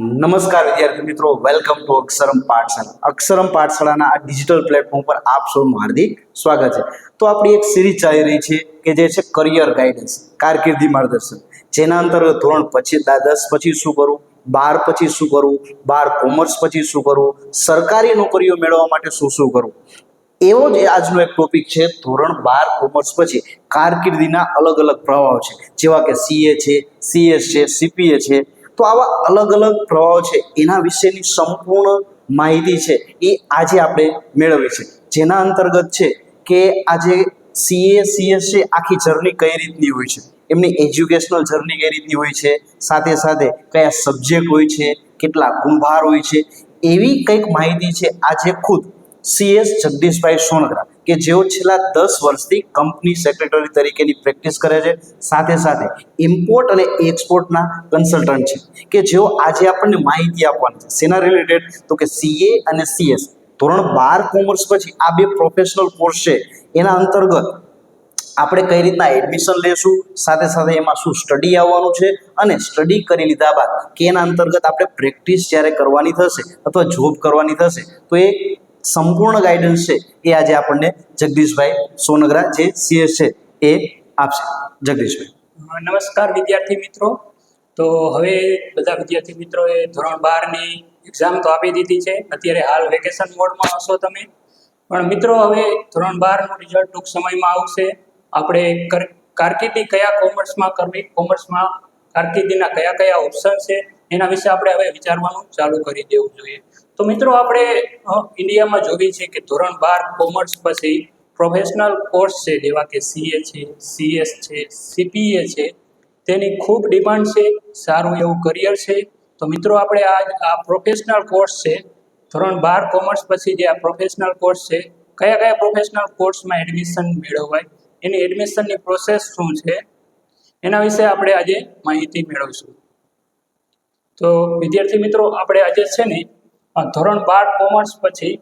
નમસ્કાર વિદ્યાર્થી મિત્રો વેલકમ ટુ અક્ષરમ પાઠશાળા. અક્ષરમ પાઠશાળાના આ ડિજિટલ પ્લેટફોર્મ પર આપ સૌનું હાર્દિક સ્વાગત છે. તો આપણી એક સિરીઝ ચાલી રહી છે કે જે છે કરિયર ગાઈડન્સ કારકિર્દી માર્ગદર્શન. જેના અંતર્ગત ધોરણ પછી દસ પછી શું કરવું, બાર પછી શું કરવું, બાર કોમર્સ પછી શું કરવું, સરકારી નોકરીઓ મેળવવા માટે શું શું કરવું. એવો જ આજનો એક ટોપિક છે ધોરણ બાર કોમર્સ પછી કારકિર્દીના અલગ અલગ પ્રભાવ છે. જેવા કે સીએ છે સીએસ છે સીપીએ છે તો આવા અલગ અલગ પ્રવાહો છે, એના વિશેની સંપૂર્ણ માહિતી છે, એ આજે આપણે મેળવી છે જેના અંતર્ગત છે કે આજે સીએ સીએસ છે, આખી જર્ની કઈ રીતની હોય છે? એમની એજ્યુકેશનલ જર્ની કઈ રીતની હોય છે? સાથે સાથે કયા સબ્જેક્ટ હોય છે? કેટલા ગુણભાર હોય છે? એવી કંઈક માહિતી છે આજે ખુદ સીએસ જગદીશભાઈ સોનગરા, કે જેઓ છેલ્લા દસ વર્ષથી કંપની સેક્રેટરી તરીકેની પ્રેક્ટિસ કરે છે. સાથે સાથે ઇમ્પોર્ટ અને એક્સપોર્ટના કન્સલ્ટન્ટ છે, કે જેઓ આજે આપણને માહિતી આપવાની છે. શેના રિલેટેડ તો કે સીએ અને સીએસ ધોરણ બાર કોમર્સ પછી આ બે પ્રોફેશનલ કોર્સ છે. એના અંતર્ગત આપણે કઈ રીતના એડમિશન લેશું? સાથે સાથે એમાં શું સ્ટડી આવવાનું છે? અને સ્ટડી કરી લીધા બાદ, કે એના અંતર્ગત આપણે પ્રેક્ટિસ જ્યારે કરવાની થશે અથવા જોબ કરવાની થશે, તો એ સંપૂર્ણ ગાઈડન્સ છે એ આજે આપણને જગદીશભાઈ સોનગરા જે સીએસ છે એ આપશે. જગદીશભાઈ. નમસ્કાર વિદ્યાર્થી મિત્રો. તો હવે બધા વિદ્યાર્થી મિત્રોએ ધોરણ બારની એક્ઝામ તો આપી દીધી છે. અત્યારે હાલ વેકેશન મોડમાં હશો તમે. પણ મિત્રો, હવે ધોરણ બારનું રિઝલ્ટ ટૂંક સમયમાં આવશે. આપણે કારકિર્દી કયા કોમર્સમાં કરવી કોમર્સમાં કારકિર્દીના કયા કયા ઓપ્શન છે, એના વિશે આપણે હવે વિચારવાનું ચાલુ કરી દેવું જોઈએ. તો મિત્રો આપણે ઇન્ડિયામાં જોઈએ છે કે ધોરણ બાર કોમર્સ પછી પ્રોફેશનલ કોર્સ છે, જેવા કે સીએ છે, સીએસ છે, સીપીએ છે, તેની ખૂબ ડિમાન્ડ છે, સારું એવું કરિયર છે. તો મિત્રો આપણે આ આ પ્રોફેશનલ કોર્સ છે, ધોરણ બાર કોમર્સ પછી જે આ પ્રોફેશનલ કોર્સ છે, કયા કયા પ્રોફેશનલ કોર્સમાં એડમિશન મેળવાય, એની એડમિશનની પ્રોસેસ શું છે, એના વિશે આપણે આજે માહિતી મેળવીશું. તો વિદ્યાર્થી મિત્રો, આપણે આજે છે ને ધોરણ બાર કોમર્સ પછી,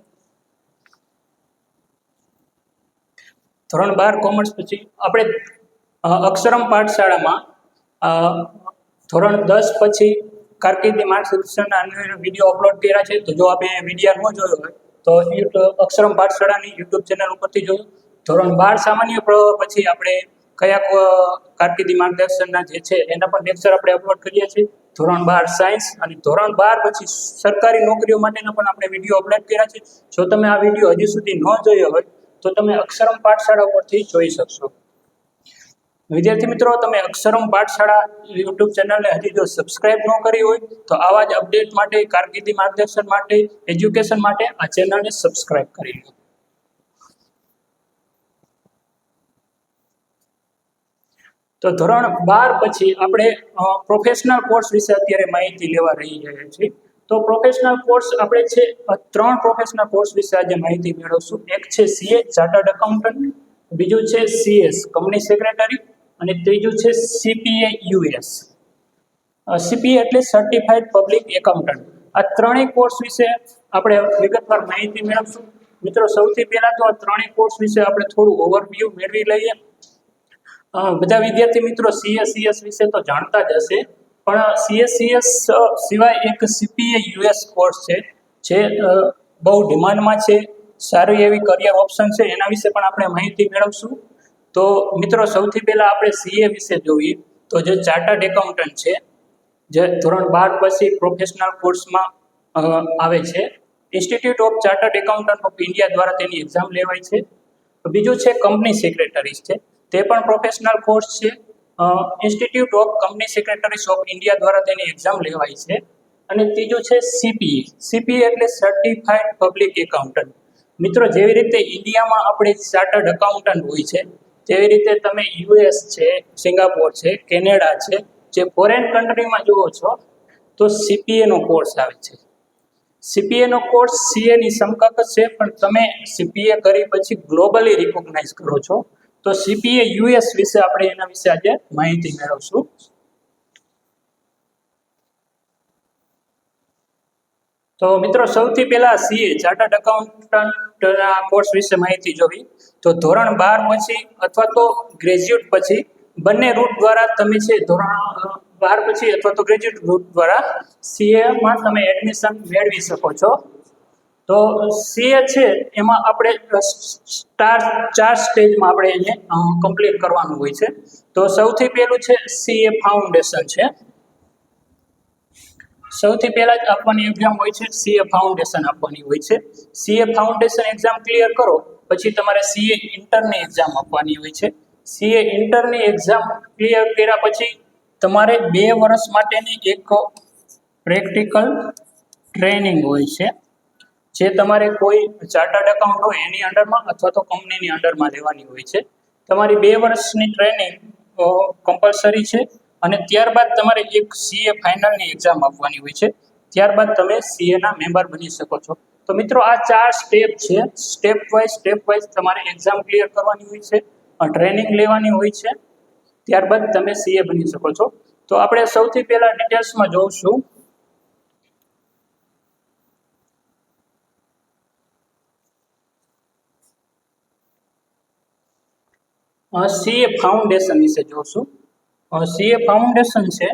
ધોરણ બાર કોમર્સ પછી આપણે અક્ષરમ પાઠશાળામાં ધોરણ દસ પછી કારકિર્દી માર્ગદર્શનના વીડિયો અપલોડ કર્યા છે. તો જો આપણે વીડિયો ન જોયો હોય, તો અક્ષરમ પાઠશાળાની યુટ્યુબ ચેનલ ઉપરથી જોયું ધોરણ બાર સામાન્ય પછી આપણે કયા કારકિર્દી માર્ગદર્શનના જે છે, એના પણ લેક્ચર આપણે અપલોડ કરીએ છીએ. ધોરણ બાર સાયન્સ અને ધોરણ બાર પછી સરકારી નોકરીઓ માટેના પણ આપણે વીડિયો અપલોડ કર્યા છે. જો તમે આ વીડિયો હજી સુધી ન જોયો હોય, તો તમે અક્ષરમ પાઠશાળા પરથી જોઈ શકશો. વિદ્યાર્થી મિત્રો, તમે અક્ષરમ પાઠશાળા યુટ્યુબ ચેનલને હજી જો સબસ્ક્રાઇબ ન કરી હોય, તો આવા જ અપડેટ માટે, કારકિર્દી માર્ગદર્શન માટે એજ્યુકેશન માટે આ ચેનલને સબસ્ક્રાઇબ કરી લો. તો ધોરણ બાર પછી આપણે પ્રોફેશનલ કોર્સ વિશે અત્યારે માહિતી લેવા રહી રહ્યા છીએ. તો પ્રોફેશનલ કોર્સ આપણે છે ત્રણ પ્રોફેશનલ કોર્સ વિશે આજે માહિતી મેળવશું. એક છે સીએ ચાર્ટર્ડ એકાઉન્ટન્ટ બીજું છે સીએસ કંપની સેક્રેટરી અને ત્રીજું છે સીપીએ યુએસ સીપીએ એટલે સર્ટિફાઈડ પબ્લિક એકાઉન્ટન્ટ આ ત્રણેય કોર્સ વિશે આપણે વિગતવાર માહિતી મેળવશું. મિત્રો, સૌથી પહેલા તો આ ત્રણેય કોર્સ વિશે આપણે થોડું ઓવરવ્યૂ મેળવી લઈએ. બધા વિદ્યાર્થી મિત્રો સીએસસીએસ વિશે તો જાણતા જ હશે, પણ સીએસસીએસ સિવાય એક સીપીએ યુએસ કોર્સ છે, જે બહુ ડિમાન્ડમાં છે, સારી એવી કરિયર ઓપ્શન છે, એના વિશે પણ આપણે માહિતી મેળવશું. તો મિત્રો, સૌથી પહેલાં આપણે સીએ વિશે જોઈએ, તો જે ચાર્ટર્ડ એકાઉન્ટન્ટ છે, જે ધોરણ બાર પછી પ્રોફેશનલ કોર્સમાં આવે છે institute of chartered accountant of India દ્વારા તેની એક્ઝામ લેવાય છે. બીજું છે કંપની સેક્રેટરીઝ છે. તે પણ પ્રોફેશનલ કોર્સ છે. Institute of company secretaries of India દ્વારા તેની એક્ઝામ લેવાય છે. અને ત્રીજું છે સીપીએ સીપીએ એટલે સર્ટિફાઈડ પબ્લિક એકાઉન્ટન્ટ મિત્રો, જેવી રીતે ઇન્ડિયામાં આપણે ચાર્ટર્ડ એકાઉન્ટન્ટ હોય છે, તેવી રીતે તમે યુએસ છે, સિંગાપોર છે, કેનેડા છે, જે ફોરેન કન્ટ્રીમાં જુઓ છો, તો સીપીએનો કોર્સ આવે છે. સીપીએનો કોર્સ સીએની સમકક્ષ છે, પણ તમે સીપીએ કરી પછી ગ્લોબલી રિકોગ્નાઇઝ કરો છો. તો સીપીએ યુએસ વિશે આપણે એના વિશે આજે માહિતી મેળવશું. તો મિત્રો, સૌથી પહેલા સીએ ચાર્ટર્ડ એકાઉન્ટન્ટના કોર્સ વિશે માહિતી જોવી. તો ધોરણ બાર પછી અથવા તો ગ્રેજ્યુએટ પછી બંને રૂટ દ્વારા તમે છે ધોરણ બાર પછી અથવા તો ગ્રેજ્યુએટ રૂટ દ્વારા સીએમાં તમે એડમિશન મેળવી શકો છો. તો સીએ છે, એમાં આપણે સ્ટાર ચાર સ્ટેજમાં આપણે એને કમ્પ્લીટ કરવાનું હોય છે. તો સૌથી પહેલું છે સીએ ફાઉન્ડેશન છે. સૌથી પહેલા જ આપવાની એક્ઝામ હોય છે સીએ ફાઉન્ડેશન આપવાની હોય છે. સીએ ફાઉન્ડેશન એક્ઝામ ક્લિયર કરો, પછી તમારે સીએ ઇન્ટરની એક્ઝામ આપવાની હોય છે. સીએ ઇન્ટરની એક્ઝામ ક્લિયર કર્યા પછી તમારે બે વર્ષ માટેની એક પ્રેક્ટિકલ ટ્રેનિંગ હોય છે. જે તમારે કોઈ ચાર્ટર્ડ એકાઉન્ટ હોય એની અંડરમાં અથવા તો કંપનીની અંડરમાં લેવાની હોય છે. તમારી બે વર્ષની ટ્રેનિંગ કમ્પલસરી છે અને ત્યારબાદ તમારે એક સીએ ફાઇનલની એક્ઝામ આપવાની હોય છે. ત્યારબાદ તમે સીએના મેમ્બર બની શકો છો. તો મિત્રો આ ચાર સ્ટેપ છે. સ્ટેપ વાઇઝ સ્ટેપ વાઇઝ તમારે એક્ઝામ ક્લિયર કરવાની હોય છે ટ્રેનિંગ લેવાની હોય છે. ત્યારબાદ તમે સીએ બની શકો છો. તો આપણે સૌથી પહેલાં ડિટેલ્સમાં જોઈશું સીએ ફાઉન્ડેશન વિશે જોશું. સીએ ફાઉન્ડેશન છે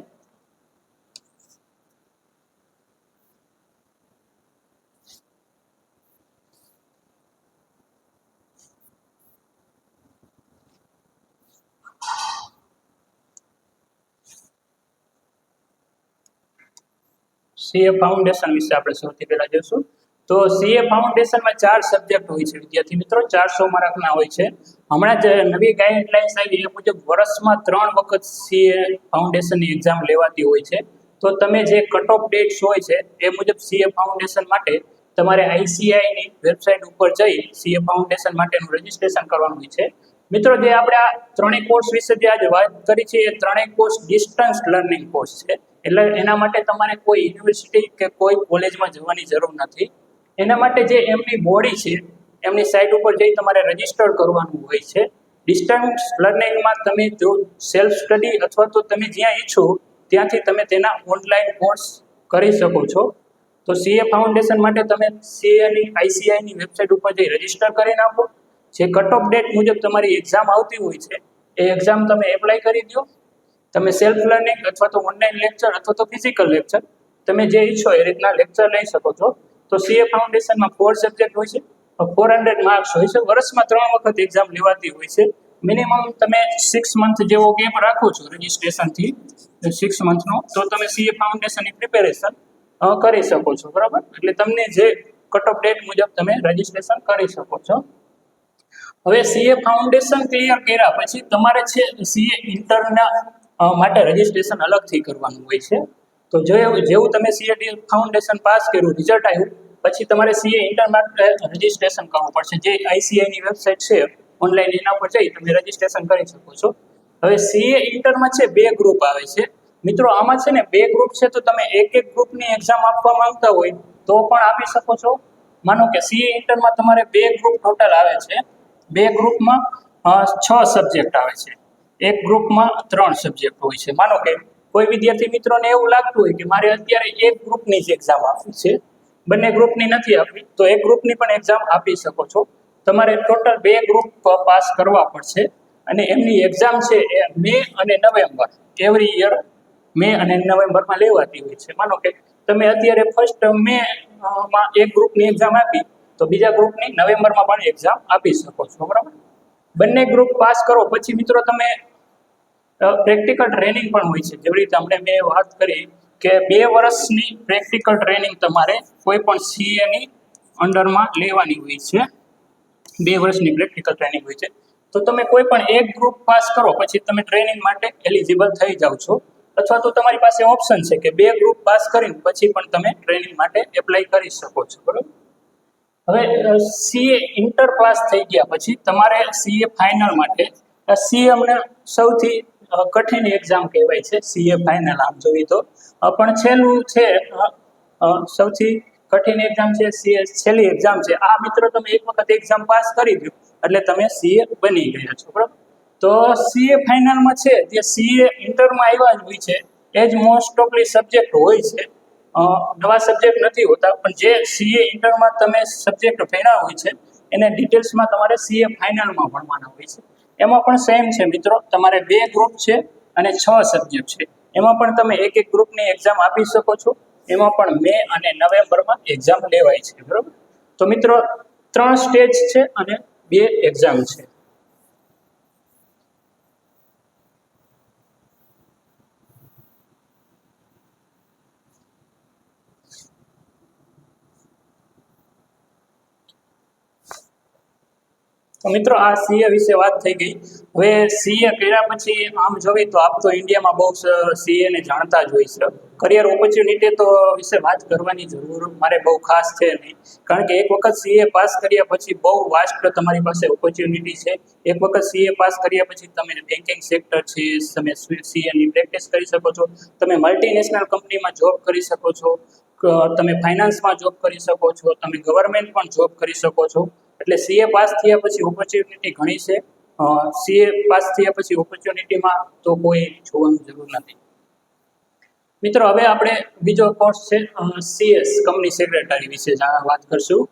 સીએ ફાઉન્ડેશન વિશે આપણે સૌથી પહેલા જોઈશું તો સીએ ફાઉન્ડેશનમાં ચાર સબ્જેક્ટ હોય છે વિદ્યાર્થી મિત્રો, ચારસો માર્કના હોય છે. હમણાં જ નવી ગાઈડલાઇન્સ આવી એ મુજબ વર્ષમાં ત્રણ વખત સીએ ફાઉન્ડેશનની એક્ઝામ લેવાતી હોય છે. તો તમે જે કટ ઓફ ડેટ્સ હોય છે, એ મુજબ સીએ ફાઉન્ડેશન માટે તમારે આઈસીઆઈની વેબસાઇટ ઉપર જઈ સીએ ફાઉન્ડેશન માટેનું રજીસ્ટ્રેશન કરવાનું હોય છે. મિત્રો, જે આપણે આ ત્રણેય કોર્સ વિશે જે આજે વાત કરી છે, એ ત્રણેય કોર્સ ડિસ્ટન્સ લર્નિંગ કોર્સ છે. એટલે એના માટે તમારે કોઈ યુનિવર્સિટી કે કોઈ કોલેજમાં જવાની જરૂર નથી. એના માટે જે એમની બોડી છે, એમની સાઇટ ઉપર જઈ તમારે રજિસ્ટર કરવાનું હોય છે. ડિસ્ટન્સ લર્નિંગમાં તમે જો સેલ્ફ સ્ટડી અથવા તો તમે જ્યાં ઈચ્છો, ત્યાંથી તમે તેના ઓનલાઈન કોર્સ કરી શકો છો. તો સીએ ફાઉન્ડેશન માટે તમે સીએની આઈસીઆઈની વેબસાઇટ ઉપર જઈ રજિસ્ટર કરી નાખો. જે કટ ઓફ ડેટ મુજબ તમારી એક્ઝામ આવતી હોય છે, એ એક્ઝામ તમે એપ્લાય કરી દો. તમે સેલ્ફ લર્નિંગ અથવા તો ઓનલાઈન લેક્ચર અથવા તો ફિઝિકલ લેક્ચર તમે જે ઈચ્છો એ રીતના લેક્ચર લઈ શકો છો. તો સીએ ફાઉન્ડેશનમાં ફોર સબ્જેક્ટ હોય છે. ફોર હંડ્રેડ માર્ક્સ હોય છે. વર્ષમાં ત્રણ વખત એક્ઝામ લેવાતી હોય છે. મિનિમમ તમે સિક્સ મંથ જેવો ગેપ રાખો છો રજિસ્ટ્રેશનથી સિક્સ મંથનો તો તમે સીએ ફાઉન્ડેશનની પ્રિપેરેશન કરી શકો છો. બરાબર? એટલે તમને જે કટ ઓફ ડેટ મુજબ તમે રજિસ્ટ્રેશન કરી શકો છો. હવે સીએ ફાઉન્ડેશન ક્લિયર કર્યા પછી તમારે છે સીએ ઇન્ટરના માટે રજિસ્ટ્રેશન અલગથી કરવાનું હોય છે. તો જે જેવું તમે સીએ ફાઉન્ડેશન પાસ કર્યું રિઝલ્ટ આવ્યું પછી તમારે સીએ ઇન્ટર માટે રજિસ્ટ્રેશન કરવું પડશે. જે આઈસીઆઈની વેબસાઇટ છે ઓનલાઈન એના પર જઈ તમે રજિસ્ટ્રેશન કરી શકો છો. હવે સીએ ઇન્ટરમાં છે, બે ગ્રુપ આવે છે. મિત્રો, આમાં છે ને, બે ગ્રુપ છે, તો તમે એક એક ગ્રુપની એક્ઝામ આપવા માંગતા હોય, તો પણ આપી શકો છો. માનો કે સીએ ઇન્ટરમાં તમારે બે ગ્રુપ ટોટલ આવે છે. બે ગ્રુપમાં છ સબ્જેક્ટ આવે છે. એક ગ્રુપમાં ત્રણ સબ્જેક્ટ હોય છે. માનો કે કોઈ વિદ્યાર્થી મિત્રોને એવું લાગતું હોય કે મારે અત્યારે એક ગ્રુપની જ એક્ઝામ આપવી છે, બંને ગ્રુપની નથી આપવી, તો એક ગ્રુપની પણ એક્ઝામ આપી શકો છો. તમારે ટોટલ બે ગ્રુપ પાસ કરવા પડશે અને એમની એક્ઝામ છે એ મે અને નવેમ્બર એવરી યર મે અને નવેમ્બરમાં લેવાતી હોય છે. માનો કે તમે અત્યારે ફર્સ્ટ મે માં એક ગ્રુપની એક્ઝામ આપી, તો બીજા ગ્રુપની નવેમ્બરમાં પણ એક્ઝામ આપી શકો છો, બરાબર? બંને ગ્રુપ પાસ કરો, પછી મિત્રો તમે પ્રેક્ટિકલ ટ્રેનિંગ પણ હોય છે. જેવી રીતે આપણે મેં વાત કરી કે બે વર્ષની પ્રેક્ટિકલ ટ્રેનિંગ તમારે કોઈ પણ સીએની અંડરમાં લેવાની હોય છે. બે વર્ષની પ્રેક્ટિકલ ટ્રેનિંગ હોય છે. તો તમે કોઈ પણ એક ગ્રુપ પાસ કરો, પછી તમે ટ્રેનિંગ માટે એલિજિબલ થઈ જાઓ છો. અથવા તો તમારી પાસે ઓપ્શન છે કે બે ગ્રુપ પાસ કરીને પછી પણ તમે ટ્રેનિંગ માટે એપ્લાય કરી શકો છો. બરાબર? હવે સીએ ઇન્ટર પાસ થઈ ગયા પછી તમારે સીએ ફાઇનલ માટે સીએ અમને સૌથી કઠિન એક્ઝામ કહેવાય છે સીએ ફાઇનલ આમ જોઈએ તો. પણ છેલ્લું છે સૌથી કઠિન એક્ઝામ છે સીએ છેલ્લી એક્ઝામ છે. આ મિત્રો તમે એક વખત એક્ઝામ પાસ કરી દો, એટલે તમે સીએ બની ગયા છો, બરાબર? તો સીએ ફાઇનલમાં છે, જે સીએ ઇન્ટરમાં આવ્યા જ હોય છે, એ જ મોસ્ટ ઓફલી સબ્જેક્ટ હોય છે. નવા સબ્જેક્ટ નથી હોતા, પણ જે સીએ ઇન્ટરમાં તમે સબ્જેક્ટ ભણ્યા હોય છે, એને ડિટેલ્સમાં તમારે સીએ ફાઇનલમાં ભણવાના હોય છે. એમાં પણ સેમ છે મિત્રો. તમારે બે ગ્રુપ છે અને છ સબ્જેક્ટ છે. એમાં પણ તમે એક એક ગ્રુપની એક્ઝામ આપી શકો છો. એમાં પણ મે અને નવેમ્બરમાં એક્ઝામ લેવાય છે, બરાબર? તો મિત્રો, ત્રણ સ્ટેજ છે અને બે એક્ઝામ છે. તો મિત્રો આ સીએ વિશે વાત થઈ ગઈ. હવે સીએ કર્યા પછી આમ જોઈએ તો આપ તો ઇન્ડિયામાં બહુ સીએ ને જાણતા જ હોય છે. કરિયર ઓપોર્ચ્યુનિટી તો વિશે વાત કરવાની જરૂર મારે બહુ ખાસ છે નહીં. કારણ કે એક વખત સીએ પાસ કર્યા પછી બહુ વાસ્ટ તમારી પાસે ઓપોર્ચ્યુનિટી છે. એક વખત સીએ પાસ કર્યા પછી તમે બેન્કિંગ સેક્ટર છે, તમે સીએની પ્રેક્ટિસ કરી શકો છો. તમે મલ્ટીનેશનલ કંપનીમાં જોબ કરી શકો છો. તમે ફાઇનાન્સમાં જોબ કરી શકો છો. તમે ગવર્મેન્ટ પણ જોબ કરી શકો છો. એટલે સીએ પાસ થયા પછી ઓપોર્ચ્યુનિટી ઘણી છે. સીએ પાસ થયા પછી ઓપોર્ચ્યુનિટીમાં તો કોઈ જોવાની જરૂર નથી. મિત્રો, હવે આપણે બીજો કોર્સ છે સીએસ કંપની સેક્રેટરી વિશે વાત કરશું.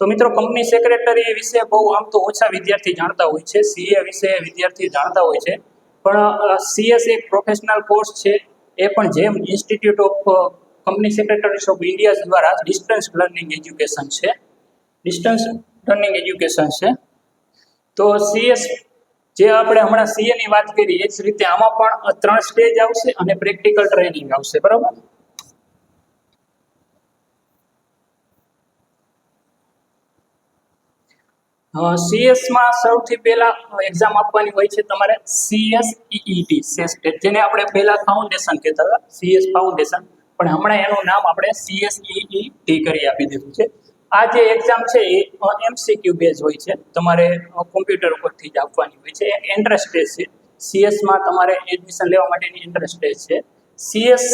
તો મિત્રો કંપની સેક્રેટરી વિશે બહુ આમ તો ઓછા વિદ્યાર્થી જાણતા હોય છે. સીએ વિશે વિદ્યાર્થી જાણતા હોય છે. પણ સીએસ એક પ્રોફેશનલ કોર્સ છે. એ પણ જેમ institute of company secretaries of India દ્વારા ડિસ્ટન્સ લર્નિંગ એજ્યુકેશન છે. ડિસ્ટન્સ લર્નિંગ એજ્યુકેશન છે. તો સીએસ જે આપણે હમણાં સીએ ની વાત કરી એ જ રીતે આમાં પણ ત્રણ સ્ટેજ આવશે અને પ્રેક્ટિકલ ટ્રેનિંગ આવશે, બરાબર? સીએસમાં સૌથી પહેલા એક્ઝામ આપવાની હોય છે તમારે સીએસ ઈઈટી સેસ જેને આપણે પહેલા ફાઉન્ડેશન કહેતા હતા સીએસ ફાઉન્ડેશન પણ હમણાં એનું નામ આપણે સીએસ ઈઈટી કરી આપી દીધું છે. આ જે એક્ઝામ છે, એ એમસીક્યુ બેઝ હોય છે. તમારે કોમ્પ્યુટર ઉપરથી જ આપવાની હોય છે. એન્ટ્રન્સ ટેસ્ટ છે. સીએસમાં તમારે એડમિશન લેવા માટેની એન્ટ્રન્સ ટેસ્ટ છે. સીએસ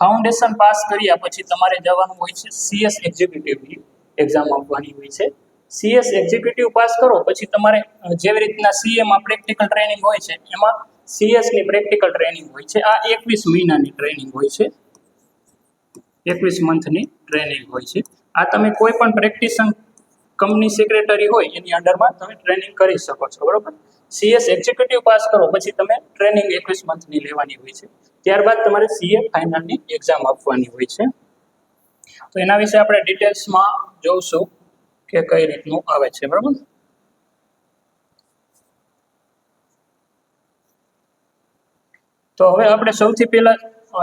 ફાઉન્ડેશન પાસ કર્યા પછી તમારે જવાનું હોય છે સીએસ એક્ઝિક્યુટિવની એક્ઝામ આપવાની હોય છે. સીએસ એક્ઝિક્યુટિવ પાસ કરો પછી તમારે જેવી રીતના સીએમાં પ્રેક્ટિકલ ટ્રેનિંગ હોય છે, એમાં સીએસની પ્રેક્ટિકલ ટ્રેનિંગ હોય છે. આ એકવીસ મહિનાની ટ્રેનિંગ હોય છે. એકવીસ મંથની ટ્રેનિંગ હોય છે. આ તમે કોઈ પણ પ્રેક્ટિશન કંપની સેક્રેટરી હોય, એની અંડરમાં તમે ટ્રેનિંગ કરી શકો છો, બરોબર? સીએસ એક્ઝિક્યુટિવ પાસ કરો, પછી તમે ટ્રેનિંગ એકવીસ મંથની લેવાની હોય છે. ત્યારબાદ તમારે સીએ ફાઇનલની એક્ઝામ આપવાની હોય છે. તો એના વિશે આપણે ડિટેલ્સમાં જોઈશું કે કઈ રીતનું આવે છે, બરાબર? તો હવે આપણે સૌથી પહેલા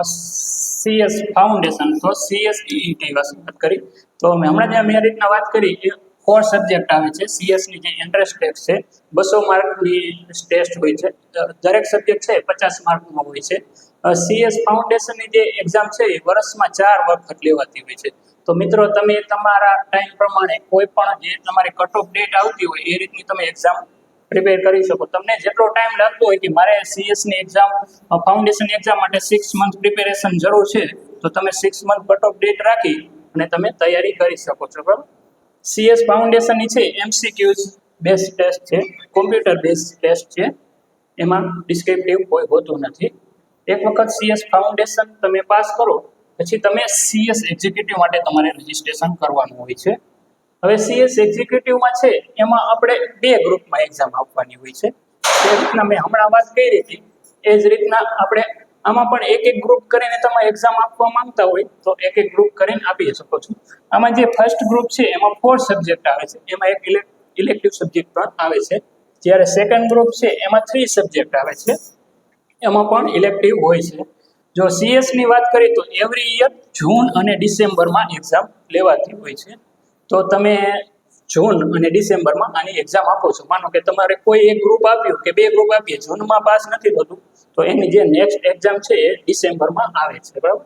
સીએસ ફાઉન્ડેશન તો સીએસ ઈઈટી વાત કરી. તો હમણાં જે અમે આ રીતના વાત કરી એ ફોર સબ્જેક્ટ આવે છે. સીએસની જે એન્ટ્રન્સ ટેસ્ટ છે, બસો માર્કની ટેસ્ટ હોય છે. દરેક સબ્જેક્ટ છે પચાસ માર્કનો હોય છે. સીએસ ફાઉન્ડેશનની જે એક્ઝામ છે એ વર્ષમાં ચાર વખત લેવાતી હોય છે. તો મિત્રો, તમે તમારા ટાઈમ પ્રમાણે કોઈ પણ જે તમારી કટ ઓફ ડેટ આવતી હોય, એ રીતની તમે એક્ઝામ પ્રિપેર કરી શકો. તમને જેટલો ટાઈમ લાગતો હોય કે મારે સીએસની એક્ઝામ ફાઉન્ડેશન એક્ઝામ માટે સિક્સ મંથ પ્રિપેરેશન જરૂર છે, તો તમે six month cut off date રાખી અને તમે તૈયારી કરી શકો છો, બરાબર? સીએસ ફાઉન્ડેશનની છે એમસીક્યુઝ બેસ્ટ ટેસ્ટ છે કોમ્પ્યુટર બેઝ ટેસ્ટ છે, એમાં ડિસ્ક્રિપ્ટિવ કોઈ હોતું નથી. એક વખત સીએસ ફાઉન્ડેશન તમે પાસ કરો, પછી તમે સીએસ એક્ઝિક્યુટિવ માટે તમારે રજીસ્ટ્રેશન કરવાનું હોય છે. હવે સીએસ એક્ઝિક્યુટિવમાં છે, એમાં આપણે બે ગ્રુપમાં એક્ઝામ આપવાની હોય છે. જે રીતના મેં હમણાં વાત કરી હતી. એ જ રીતના આપણે આમાં પણ એક એક ગ્રુપ કરીને તમે એક્ઝામ આપવા માંગતા હોય, તો એક એક ગ્રુપ કરીને આપી શકો છો. આમાં જે ફર્સ્ટ ગ્રુપ છે, એમાં ફોર સબ્જેક્ટ આવે છે. એમાં એક ઇલેક્ટિવ સબ્જેક્ટ પણ આવે છે. જ્યારે સેકન્ડ ગ્રુપ છે, એમાં થ્રી સબ્જેક્ટ આવે છે. એમાં પણ ઇલેક્ટિવ હોય છે. જો સીએસની વાત કરીએ, તો એવરી યર જૂન અને ડિસેમ્બરમાં એક્ઝામ લેવાતી હોય છે. તો તમે જૂન અને ડિસેમ્બરમાં આની એક્ઝામ આપો છો. માનો કે તમારે કોઈ એક ગ્રુપ આપ્યું કે બે ગ્રુપ આપીએ, જૂનમાં પાસ નથી થતું, તો એની જે નેક્સ્ટ એક્ઝામ છે એ ડિસેમ્બરમાં આવે છે, બરાબર?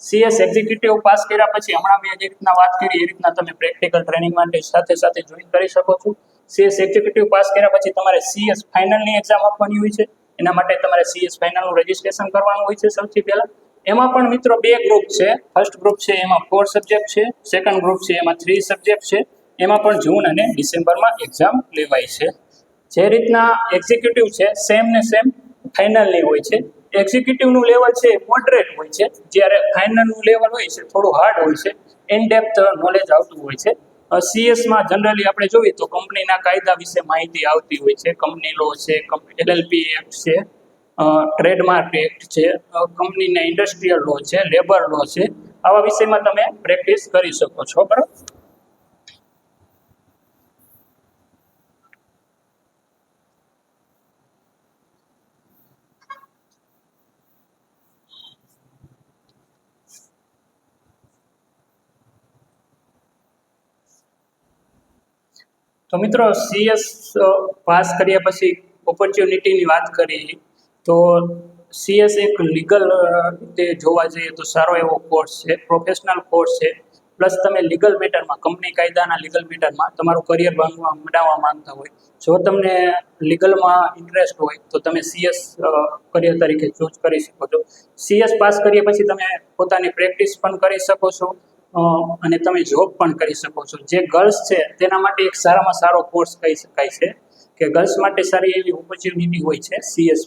સીએસ એક્ઝિક્યુટિવ પાસ કર્યા પછી હમણાં મેં જે રીતના વાત કરી, એ રીતના તમે પ્રેક્ટિકલ ટ્રેનિંગ માટે સાથે સાથે જોઈન કરી શકો છો. સીએસ એક્ઝિક્યુટિવ પાસ કર્યા પછી તમારે સીએસ ફાઇનલની એક્ઝામ આપવાની હોય છે. એના માટે તમારે સીએસ ફાઇનલનું રજિસ્ટ્રેશન કરવાનું હોય છે સૌથી પહેલાં. એમાં પણ મિત્રો બે ગ્રુપ છે. ફર્સ્ટ ગ્રુપ છે એમાં ફોર સબ્જેક્ટ છે. સેકન્ડ ગ્રુપ છે એમાં થ્રી સબ્જેક્ટ છે. એમાં પણ જૂન અને ડિસેમ્બરમાં એક્ઝામ લેવાય છે. જે રીતના એક્ઝિક્યુટિવ છે સેમ ને સેમ ફાઇનલની હોય છે. એક્ઝિક્યુટિવનું લેવલ છે મોડરેટ હોય છે. જ્યારે ફાઇનલનું લેવલ હોય છે, થોડું હાર્ડ હોય છે. ઇનડેપ્થ નોલેજ આવતું હોય છે. સીએસમાં જનરલી આપણે જોઈએ તો કંપનીના કાયદા વિશે માહિતી આવતી હોય છે. કંપની લો છે એલએલપી એક્ટ છે ટ્રેડમાર્ક એક્ટ છે કંપનીના ઇન્ડસ્ટ્રીયલ લો છે લેબર લો છે. આવા વિષયમાં તમે પ્રેક્ટિસ કરી શકો છો, બરાબર? તો મિત્રો સીએસ પાસ કર્યા પછી ઓપોર્ચ્યુનિટીની વાત કરીએ. તો સીએસ એક લીગલ રીતે જોવા જઈએ તો સારો એવો કોર્સ છે પ્રોફેશનલ કોર્સ છે. પ્લસ તમે લીગલ મેટરમાં કંપની કાયદાના લીગલ મેટરમાં તમારું કરિયર બનવા, બનાવવા માંગતા હોય. જો તમને લીગલમાં ઇન્ટરેસ્ટ હોય, તો તમે સીએસ કરિયર તરીકે ચૂઝ કરી શકો છો. સીએસ પાસ કર્યા પછી તમે પોતાની પ્રેક્ટિસ પણ કરી શકો છો. અને તમે જોબ પણ કરી શકો છો. જે ગર્લ્સ છે, તેના માટે એક સારામાં સારો કોર્સ કહી શકાય છે કે ગર્લ્સ માટે સારી એવી ઓપોર્ચ્યુનિટી હોય છે. સીએસ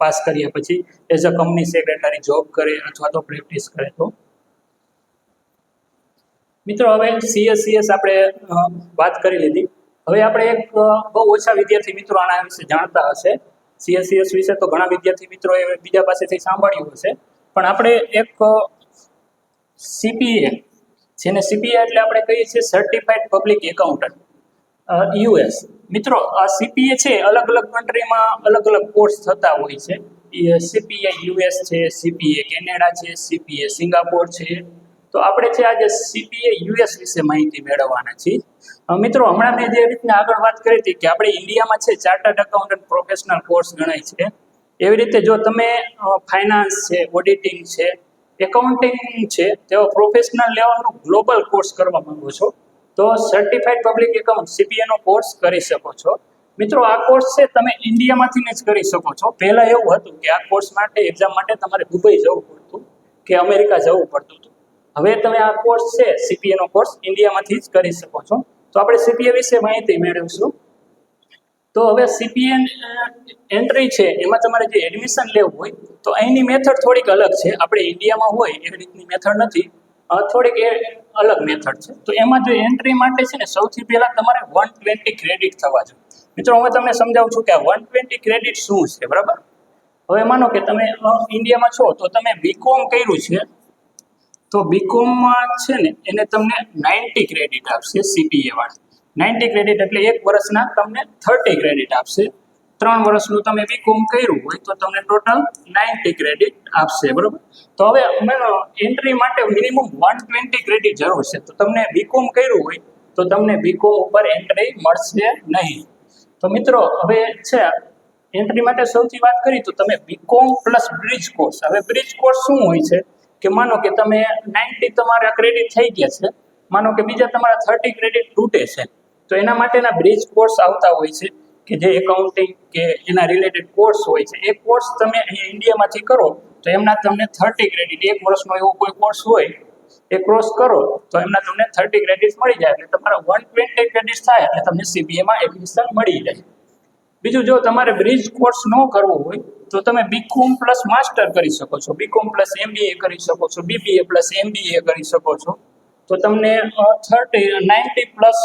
પાસ કર્યા પછી as a company secretary job કરે અથવા તો પ્રેક્ટિસ કરે તો. મિત્રો, હવે સીએસ સીએસ આપણે વાત કરી લીધી. હવે આપણે એક બહુ ઓછા વિદ્યાર્થી મિત્રો આના વિશે જાણતા હશે. સીએસ સીએસ વિશે તો ઘણા વિદ્યાર્થી મિત્રો એ બીજા પાસેથી સાંભળ્યું હશે. પણ આપણે એક સીપીએ જેને સીપીએ એટલે આપણે કહીએ છીએ સર્ટિફાઈડ પબ્લિક એકાઉન્ટન્ટ યુએસ મિત્રો, આ સીપીએ છે, અલગ અલગ કન્ટ્રીમાં અલગ અલગ કોર્સ થતા હોય છે. સીપીએ યુએસ છે સીપીએ કેનેડા છે સીપીએ સિંગાપોર છે. તો આપણે છે આજે સીપીએ યુએસ વિશે માહિતી મેળવવાના છીએ. મિત્રો, હમણાં મેં જે રીતના આગળ વાત કરી હતી કે આપણે ઇન્ડિયામાં છે ચાર્ટર્ડ એકાઉન્ટન્ટ પ્રોફેશનલ કોર્સ ગણાય છે. એવી રીતે જો તમે ફાઇનાન્સ છે ઓડિટિંગ છે એકાઉન્ટિંગ છે, તેઓ પ્રોફેશનલ લેવલનો ગ્લોબલ કોર્સ કરવા માંગો છો, તો સર્ટિફાઈડ પબ્લિક એકાઉન્ટ સીપીએનો કોર્સ કરી શકો છો. મિત્રો, આ કોર્સ છે, તમે ઇન્ડિયામાંથી જ કરી શકો છો. પહેલાં એવું હતું કે આ કોર્સ માટે એક્ઝામ માટે તમારે દુબઈ જવું પડતું, કે અમેરિકા જવું પડતું હતું. હવે તમે આ કોર્સ છે સીપીએનો કોર્સ ઇન્ડિયામાંથી જ કરી શકો છો. તો આપણે સીપીએ વિશે માહિતી મેળવીશું. તો હવે સીપીએન એન્ટ્રી છે, એમાં તમારે જે એડમિશન લેવું હોય, તો અહીંની મેથડ થોડીક અલગ છે. આપણે ઇન્ડિયામાં હોય, એવી રીતની મેથડ નથી. થોડીક એ અલગ મેથડ છે. તો એમાં જો એન્ટ્રી માટે છે ને, સૌથી પહેલાં તમારે વન ટ્વેન્ટી ક્રેડિટ થવા જોઈએ. મિત્રો, હું તમને સમજાવું છું કે વન ટ્વેન્ટી ક્રેડિટ શું છે, બરાબર? હવે માનો કે તમે ઇન્ડિયામાં છો, તો તમે બીકોમ કર્યું છે. તો બીકોમમાં છે ને, એને તમને નાઇન્ટી ક્રેડિટ આપશે સીપીએ વાળા. નાઇન્ટી ક્રેડિટ એટલે એક વર્ષના તમને થર્ટી ક્રેડિટ આપશે. ત્રણ વર્ષનું તમે બીકોમ કર્યું હોય તો તમને ટોટલ નાઇન્ટી ક્રેડિટ આપશે, બરોબર? તો હવે એન્ટ્રી માટે મિનિમમ વન ટ્વેન્ટી ક્રેડિટ જરૂર છે. તો તમને બીકોમ કર્યું હોય તો તમને બીકોમ ઉપર એન્ટ્રી મળશે નહીં. તો મિત્રો, હવે છે એન્ટ્રી માટે સૌથી વાત કરી તો તમે બીકોમ પ્લસ બ્રિજ કોર્સ હવે બ્રિજ કોર્સ શું હોય છે? કે માનો કે તમે નાઇન્ટી તમારા ક્રેડિટ થઈ ગયા છે. માનો કે બીજા તમારા થર્ટી ક્રેડિટ તૂટે છે. તો એના માટેના બ્રિજ કોર્સ આવતા હોય છે કે જે એકાઉન્ટિંગ કે એના રિલેટેડ કોર્સ હોય છે. એ કોર્સ તમે અહીંયા ઇન્ડિયામાંથી કરો, તો એમના તમને થર્ટી ક્રેડિટ એક વર્ષનો એવો કોઈ કોર્સ હોય, એ ક્રોસ કરો, તો એમના તમને થર્ટી ક્રેડિટ મળી જાય. એટલે તમારા વન ટ્વેન્ટી ક્રેડિટ થાય એટલે તમને સીબીએમાં એડમિશન મળી જાય. બીજું જો તમારે બ્રિજ કોર્સ ન કરવો હોય, તો તમે બીકોમ પ્લસ માસ્ટર કરી શકો છો. બીકોમ પ્લસ એમબીએ કરી શકો છો. બીબીએ પ્લસ એમબીએ કરી શકો છો. તો તમને થર્ટી નાઇન્ટી પ્લસ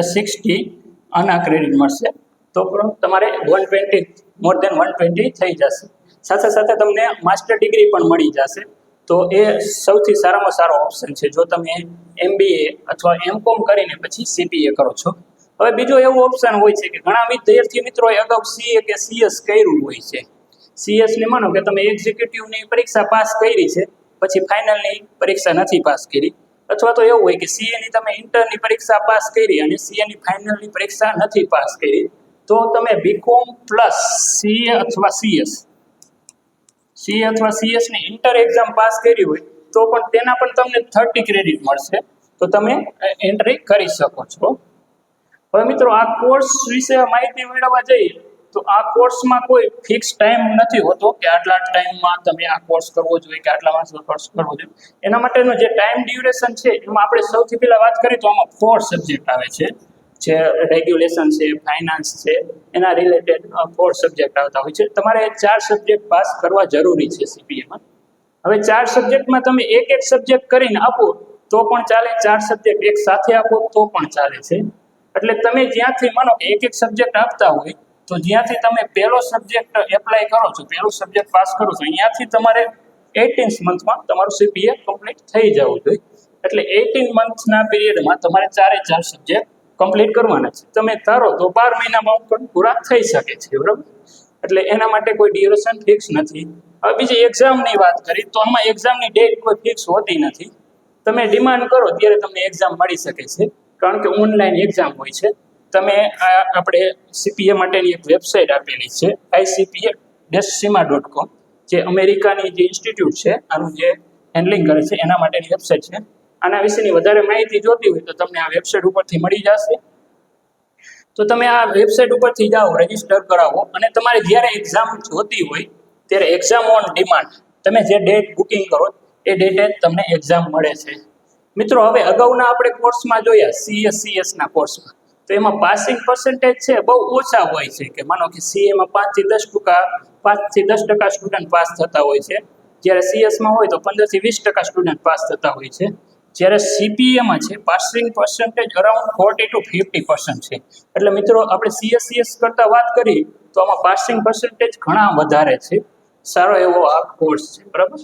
સિક્સટી આના ક્રેડિટ મળશે. તો પણ તમારે one twenty more than one twenty થઈ જશે. સાથે સાથે તમને માસ્ટર ડિગ્રી પણ મળી જશે. તો એ સૌથી સારામાં સારો ઓપ્શન છે. જો તમે એમબીએ અથવા એમકોમ કરીને પછી સીબીએ કરો છો. હવે બીજો એવો ઓપ્શન હોય છે કે ઘણા વિદ્યાર્થી મિત્રોએ અગાઉ સીએ કે સીએસ કર્યું હોય છે. સીએસની માનો કે તમે એક્ઝિક્યુટિવની પરીક્ષા પાસ કરી છે. પછી ફાઇનલની પરીક્ષા નથી પાસ કરી. અથવા તો એવું હોય કે સીએની તમે ઇન્ટરની પરીક્ષા પાસ કરી અને સીએની ફાઇનલની પરીક્ષા નથી પાસ કરી, તો તમે બીકોમ પ્લસ સીએ અથવા સીએસ સીએ અથવા સીએસની ઇન્ટર એક્ઝામ પાસ કરી હોય, તો પણ તેના પણ તમને થર્ટી ક્રેડિટ મળશે, તો તમે એન્ટ્રી કરી શકો છો. હવે મિત્રો, આ કોર્સ વિશે માહિતી મેળવવા જઈએ. તો આ કોર્સમાં કોઈ ફિક્સ ટાઈમ નથી હોતો કે આટલા ટાઈમમાં તમે આ કોર્સ કરવો જોઈએ, કે આટલા માસનો કોર્સ કરવો જોઈએ. એના માટેનો જે ટાઈમ ડ્યુરેશન છે, એમાં આપણે સૌથી પહેલા વાત કરીએ તો આમાં ફોર સબ્જેક્ટ આવે છે. જે રેગ્યુલેશન છે ફાઇનાન્સ છે, એના રિલેટેડ ફોર સબ્જેક્ટ આવતા હોય છે. તમારે ચાર સબ્જેક્ટ પાસ કરવા જરૂરી છે સીપીએમાં હવે ચાર સબ્જેક્ટમાં તમે એક એક સબ્જેક્ટ કરીને આપો, તો પણ ચાલે. ચાર સબ્જેક્ટ એક સાથે આપો, તો પણ ચાલે છે. એટલે તમે જ્યાંથી માનો એક એક સબ્જેક્ટ આપતા હોય તો જ્યાંથી તમે પહેલો સબ્જેક્ટ એપ્લાય કરો છો, પહેલો સબ્જેક્ટ પાસ કરો છો, અહીંયાથી તમારે એટીન્થ મંથમાં તમારું સીપીએ કમ્પ્લીટ થઈ જવું જોઈએ. એટલે એટીન મંથના પીરિયડમાં તમારે ચારે ચાર સબ્જેક્ટ કમ્પ્લીટ કરવાના છે. તમે ધારો તો બાર મહિનામાં પણ પૂરા થઈ શકે છે, બરાબર? એટલે એના માટે કોઈ ડ્યુરેશન ફિક્સ નથી. હવે બીજી એક્ઝામની વાત કરી તો આમાં એક્ઝામની ડેટ કોઈ ફિક્સ હોતી નથી. તમે ડિમાન્ડ કરો, ત્યારે તમને એક્ઝામ મળી શકે છે. કારણ કે ઓનલાઈન એક્ઝામ હોય છે. તમે આ આપણે સીપીએ માટેની એક વેબસાઇટ આપેલી છે આઈસીપીએ ડેસીમા ડોટ કોમ જે અમેરિકાની જે ઇન્સ્ટિટ્યૂટ છે, આનું જે હેન્ડલિંગ કરે છે, એના માટેની વેબસાઇટ છે. આના વિશેની વધારે માહિતી જોતી હોય તો તમને આ વેબસાઇટ ઉપરથી મળી જશે. તો તમે આ વેબસાઇટ ઉપરથી જાઓ રજિસ્ટર કરાવો, અને તમારે જ્યારે એક્ઝામ જોતી હોય, ત્યારે એક્ઝામ ઓન ડિમાન્ડ તમે જે ડેટ બુકિંગ કરો, એ ડેટે તમને એક્ઝામ મળે છે. મિત્રો, હવે અગાઉના આપણે કોર્સમાં જોયા સીએસસીએસના કોર્સમાં તો એમાં પાસિંગ પર્સન્ટેજ છે બહુ ઓછા હોય છે કે માનો કે સીએમાં પાંચથી દસ ટકા પાંચથી દસ ટકા સ્ટુડન્ટ પાસ થતા હોય છે. જ્યારે સીએસમાં હોય તો પંદરથી વીસ ટકા સ્ટુડન્ટ પાસ થતા હોય છે. જ્યારે સીપીએમાં છે passing percentage around forty to fifty percent છે. એટલે મિત્રો, આપણે સીએસ સીએસ કરતાં વાત કરીએ તો આમાં પાસિંગ પર્સન્ટેજ ઘણા વધારે છે. સારો એવો આ કોર્સ છે. બરાબર?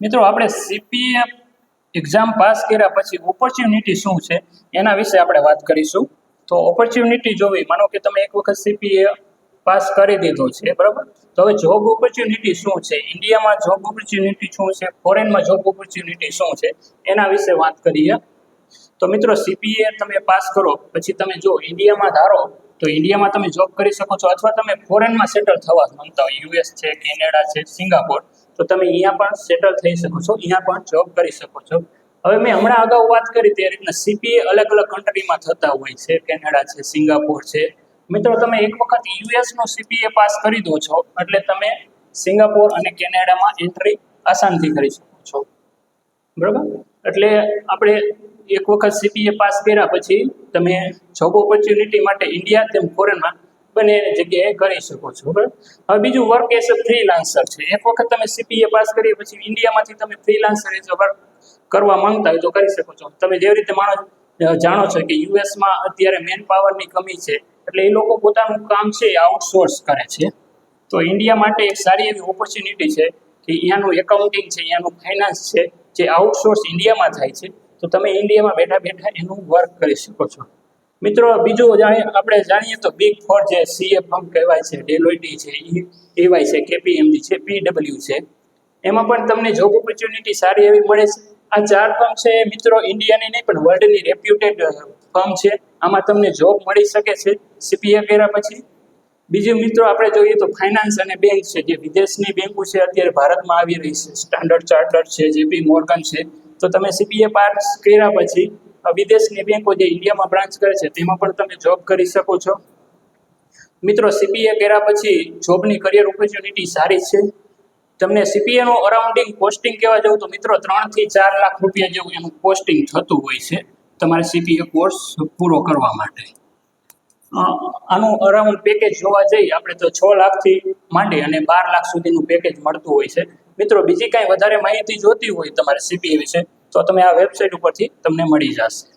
મિત્રો, આપણે સીપીએ એક્ઝામ પાસ કર્યા પછી ઓપોર્ચ્યુનિટી શું છે, એના વિશે આપણે વાત કરીશું. તો ઓપોર્ચ્યુનિટી જોવી, માનો કે તમે એક વખત સીપીએ પાસ કરી દીધો છે, બરાબર? તો હવે જોબ ઓપોર્ચ્યુનિટી શું છે? ઇન્ડિયામાં જોબ ઓપોર્ચ્યુનિટી શું છે? ફોરેનમાં જોબ ઓપોર્ચ્યુનિટી શું છે? એના વિશે વાત કરીએ. તો મિત્રો સીપીએ તમે પાસ કરો, પછી તમે જો ઇન્ડિયામાં ધારો, તો ઇન્ડિયામાં તમે જોબ કરી શકો છો, અથવા તમે ફોરેનમાં સેટલ થવા માંગતા હોય યુએસ છે કેનેડા છે સિંગાપોર તો તમે અહીંયા પણ સેટલ થઈ શકો છો, અહીંયા પણ જોબ કરી શકો છો. હવે મેં હમણાં અગાઉ વાત કરી તે રીતના સીપીએ અલગ અલગ કન્ટ્રીમાં થતા હોય છે, કેનેડા છે, સિંગાપોર છે. મિત્રો, તમે એક વખત યુએસનો સીપીએ પાસ કરી દો છો, એટલે તમે સિંગાપોર અને કેનેડામાં એન્ટ્રી આસાનથી કરી શકો છો. બરાબર? એટલે આપણે એક વખત સીપીએ પાસ કર્યા પછી તમે જોબ ઓપોર્ચ્યુનિટી માટે ઇન્ડિયા તેમ ફોરેનમાં બંને જગ્યાએ કરી શકો છો, બરાબર? હવે બીજું વર્ક એઝ અ ફ્રીલાન્સર છે. એક વખત તમે સીપીએ પાસ કરી પછી ઇન્ડિયામાંથી તમે ફ્રીલાન્સર એઝ અ વર્ક કરવા માંગતા હોય તો કરી શકો છો. તમે જેવી રીતે માણો જાણો છો કે યુએસમાં અત્યારે મેન પાવરની કમી છે, એટલે એ લોકો પોતાનું કામ છે એ આઉટસોર્સ કરે છે. તો ઇન્ડિયા માટે એક સારી એવી ઓપોર્ચ્યુનિટી છે કે અહીંયાનું એકાઉન્ટિંગ છે અહીંયાનું ફાઇનાન્સ છે, જે આઉટસોર્સ ઇન્ડિયામાં થાય છે. તો તમે ઇન્ડિયામાં બેઠા બેઠા એનું વર્ક કરી શકો છો. મિત્રો, બીજું જાણીએ આપણે જાણીએ તો બિગ ફોર જે સીએ ફર્મ કહેવાય છે ડેલોઇટી છે એવાય છે કેપીએમજી છે પીડબલ્યુ છે. એમાં પણ તમને જોબ ઓપોર્ચ્યુનિટી સારી એવી મળે છે. આ ચાર ફર્મ છે મિત્રો ઇન્ડિયાની નહીં, પણ વર્લ્ડની રેપ્યુટેડ ફર્મ છે. આમાં તમને જોબ મળી શકે છે સીપીએ કર્યા પછી. બીજું મિત્રો આપણે જોઈએ તો ફાઇનાન્સ અને બેંક છે, જે વિદેશની બેંકો છે, અત્યારે ભારતમાં આવી રહી છે. સ્ટાન્ડર્ડ ચાર્ટર્ડ છે જેપી મોર્ગન છે. તો તમે સીપીએ પાસ કર્યા પછી વિદેશની બેંકો જે ઇન્ડિયામાં બ્રાન્ચ કરે છે, તેમાં પણ તમે જોબ કરી શકો છો. મિત્રો સીપીએ કર્યા પછી જોબની કરિયર ઓપોર્ચ્યુનિટી સારી છે. તમને સીપીએનું અરાઉન્ડિંગ પોસ્ટિંગ કહેવા જવું તો મિત્રો, ત્રણથી ચાર લાખ રૂપિયા જેવું એનું પોસ્ટિંગ થતું હોય છે તમારે સીપીએ કોર્સ પૂરો કરવા માટે. આનું અરાઉન્ડ પેકેજ જોવા જઈએ આપણે તો છ લાખથી માંડી અને બાર લાખ સુધીનું પેકેજ મળતું હોય છે. મિત્રો, બીજી કાંઈ વધારે માહિતી જોતી હોય તમારે સીપીએ વિશે તો તમે આ વેબસાઇટ ઉપરથી તમને મળી જશે.